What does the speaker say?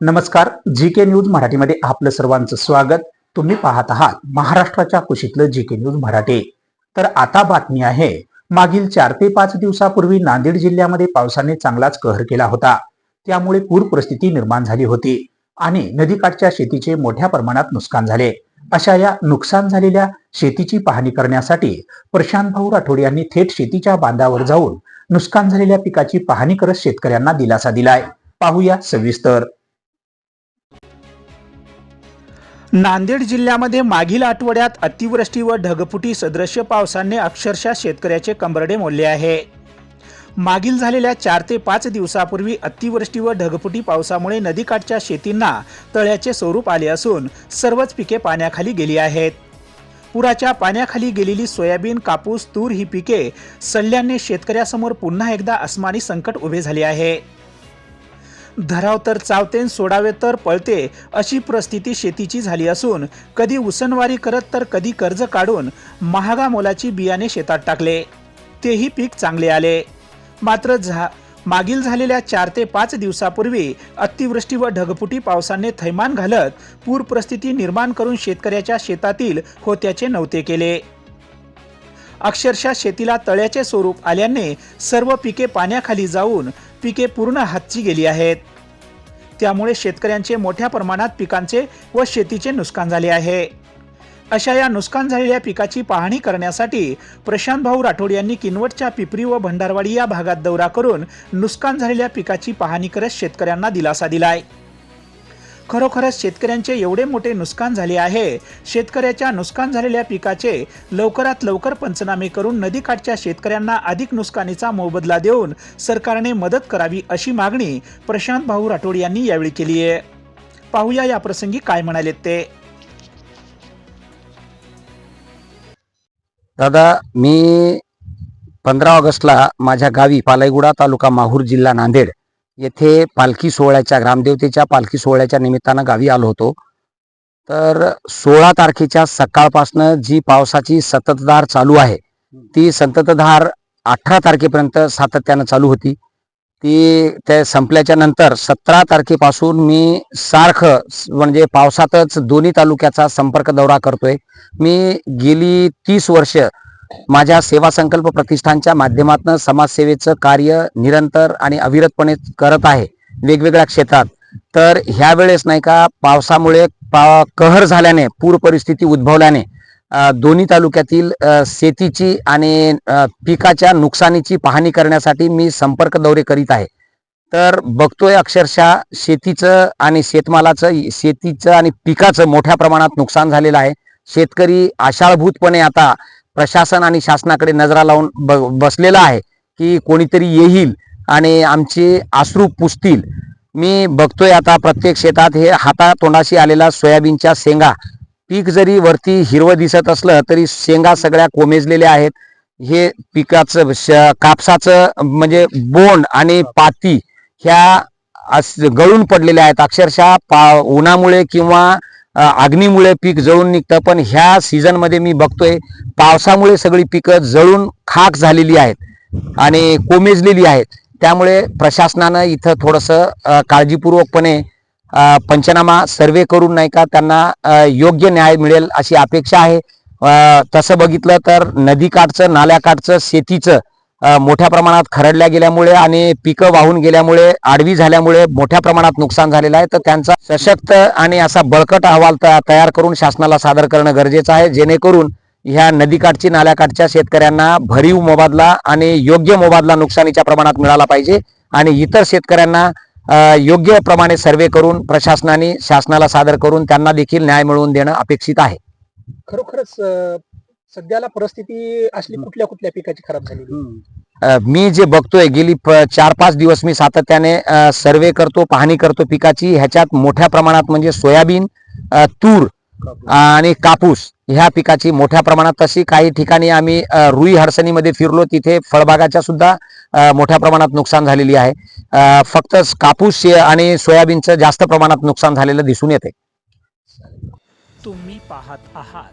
नमस्कार जी के न्यूज मराठीमध्ये आपलं सर्वांचं स्वागत. तुम्ही पाहत आहात महाराष्ट्राच्या कुशीतलं जी के न्यूज मराठी. तर आता बातमी आहे मागील चार ते पाच दिवसापूर्वी नांदेड जिल्ह्यामध्ये पावसाने चांगलाच कहर केला होता. त्यामुळे पूर परिस्थिती निर्माण झाली होती आणि नदीकाठच्या शेतीचे मोठ्या प्रमाणात नुकसान झाले. अशा या नुकसान झालेल्या शेतीची पाहणी करण्यासाठी प्रशांत भाऊ राठोड यांनी थेट शेतीच्या बांधावर जाऊन नुकसान झालेल्या पिकाची पाहणी करत शेतकऱ्यांना दिलासा दिलाय. पाहूया सविस्तर. नांदेड जिल्ह्यामध्ये मागील आठवड्यात अतिवृष्टी व ढगफुटी सदृश्य पावसाने अक्षरशः शेतकऱ्याचे कंबरडे मोडले आहे. मागील झालेल्या चार ते पाच दिवसापूर्वी अतिवृष्टी व ढगफुटी पावसामुळे नदीकाठच्या शेतींना तळ्याचे स्वरूप आले असून सर्वच पिके पाण्याखाली गेली आहेत. पुराच्या पाण्याखाली गेलेली सोयाबीन कापूस तूर ही पिके सल्ल्याने शेतकऱ्यासमोर पुन्हा एकदा अस्मानी संकट उभे झाले आहे. धराव तर चावते सोडावे तर पळते अशी परिस्थिती शेतीची झाली असून कधी उसनवारी करत तर कधी कर्ज काढून महागा मोलाची बियाणे शेतात टाकले. तेही पीक चांगले आले. मात्र झा मागील झालेल्या चार ते पाच दिवसापूर्वी अतिवृष्टी व ढगफुटी पावसाने थैमान घालत पूर परिस्थिती निर्माण करून शेतकऱ्याच्या शेतातील होत्याचे नव्हते केले. अक्षरशः शेतीला तळ्याचे स्वरूप आल्याने सर्व पिके पाण्याखाली जाऊन पिके पूर्ण हातची गेली आहेत. त्यामुळे शेतकऱ्यांचे मोठ्या प्रमाणात पिकांचे व शेतीचे नुकसान झाले आहे. अशा या नुकसान झालेल्या पिकाची पाहणी करण्यासाठी प्रशांत भाऊ राठोड यांनी किनवटच्या पिपरी व भंडारवाडी या भागात दौरा करून नुकसान झालेल्या पिकाची पाहणी करत शेतकऱ्यांना दिलासा दिलाय. खरोखरच शेतकऱ्यांचे एवढे मोठे नुकसान झाले आहे. शेतकऱ्याच्या नुकसान झालेल्या पिकाचे लवकरात लवकर पंचनामे करून नदीकाठच्या शेतकऱ्यांना अधिक नुकसानीचा मोबदला देऊन सरकारने मदत करावी अशी मागणी प्रशांत भाऊ राठोड यांनी यावेळी केली आहे. पाहूया या प्रसंगी काय म्हणाले ते. दादा मी पंधरा ऑगस्टला माझ्या गावी पालयगुडा तालुका माहूर जिल्हा नांदेड येथे पालखी सोहळ्याच्या ग्रामदेवतेच्या पालखी सोहळ्याच्या निमित्तानं गावी आलो होतो. तर सोळा तारखेच्या सकाळपासनं जी पावसाची सततधार चालू आहे ती संततधार अठरा तारखेपर्यंत सातत्यानं चालू होती. ती त्या संपल्याच्या नंतर सतरा तारखेपासून मी सारखं म्हणजे पावसातच दोन्ही तालुक्याचा संपर्क दौरा करतोय. मी गेली तीस वर्ष माझ्या सेवा संकल्प प्रतिष्ठानच्या माध्यमातून समाजसेवेचं कार्य निरंतर आणि अविरतपणे करत आहे वेगवेगळ्या क्षेत्रात. तर ह्या वेळेस नाही का पावसामुळे पा कहर झाल्याने पूर परिस्थिती उद्भवल्याने दोन्ही तालुक्यातील शेतीची आणि पिकाच्या नुकसानीची पाहणी करण्यासाठी मी संपर्क दौरे करीत आहे. तर बघतोय अक्षरशः शेतीचं आणि शेतमालाचं शेतीचं आणि पिकाचं मोठ्या प्रमाणात नुकसान झालेलं आहे. शेतकरी आशाळभूतपणे आता प्रशासन आणि शासनाकडे नजरा लावून ब बसलेला आहे की कोणीतरी येईल आणि आमचे आश्रू पुसतील. मी बघतोय आता प्रत्येक शेतात हे हातातोंडाशी आलेला सोयाबीनच्या शेंगा. पीक जरी वरती हिरवं दिसत असलं तरी शेंगा सगळ्या कोमेजलेल्या आहेत. हे पिकाचं श- कापसाचं म्हणजे बोंड आणि पाती ह्या गळून पडलेल्या आहेत. अक्षरशः पा उन्हामुळे किंवा अग्नीमुळे पीक जळून निघतं पण ह्या सीझनमध्ये मी बघतोय पावसामुळे सगळी पिकं जळून खाक झालेली आहेत आणि कोमेजलेली आहेत. त्यामुळे प्रशासनानं इथं थोडंसं काळजीपूर्वकपणे पंचनामा सर्वे करून नाही का त्यांना योग्य न्याय मिळेल अशी अपेक्षा आहे. तसं बघितलं तर नदीकाठचं नाल्याकाठचं शेतीचं मोठ्या प्रमाणात खरडल्या गेल्यामुळे आणि पिकं वाहून गेल्यामुळे आडवी झाल्यामुळे मोठ्या प्रमाणात नुकसान झालेलं आहे. तर त्यांचा सशक्त आणि असा बळकट अहवाल त- तयार करून शासनाला सादर करणं गरजेचं आहे. जेणेकरून ह्या नदीकाठची नाल्याकाठच्या शेतकऱ्यांना भरीव मोबादला आणि योग्य मोबादला नुकसानीच्या प्रमाणात मिळाला पाहिजे आणि इतर शेतकऱ्यांना योग्य प्रमाणे सर्वे करून प्रशासनाने शासनाला सादर करून त्यांना देखील न्याय मिळवून देणं अपेक्षित आहे. खरोखरच सध्याला परिस्थिती असली कुठल्या कुठल्या पिकाची खराब झालेली मी जे बघतोय गेली चार पाच दिवस मी सातत्याने सर्वे करतो पाहणी करतो पिकाची ह्याच्यात मोठ्या प्रमाणात म्हणजे सोयाबीन तूर आणि कापूस ह्या पिकाची मोठ्या प्रमाणात तशी काही ठिकाणी आम्ही रुई हडसणीमध्ये फिरलो तिथे फळबागाच्या सुद्धा मोठ्या प्रमाणात नुकसान झालेली आहे. फक्त कापूस आणि सोयाबीनचं जास्त प्रमाणात नुकसान झालेलं दिसून येते. तुम्ही पाहत आहात.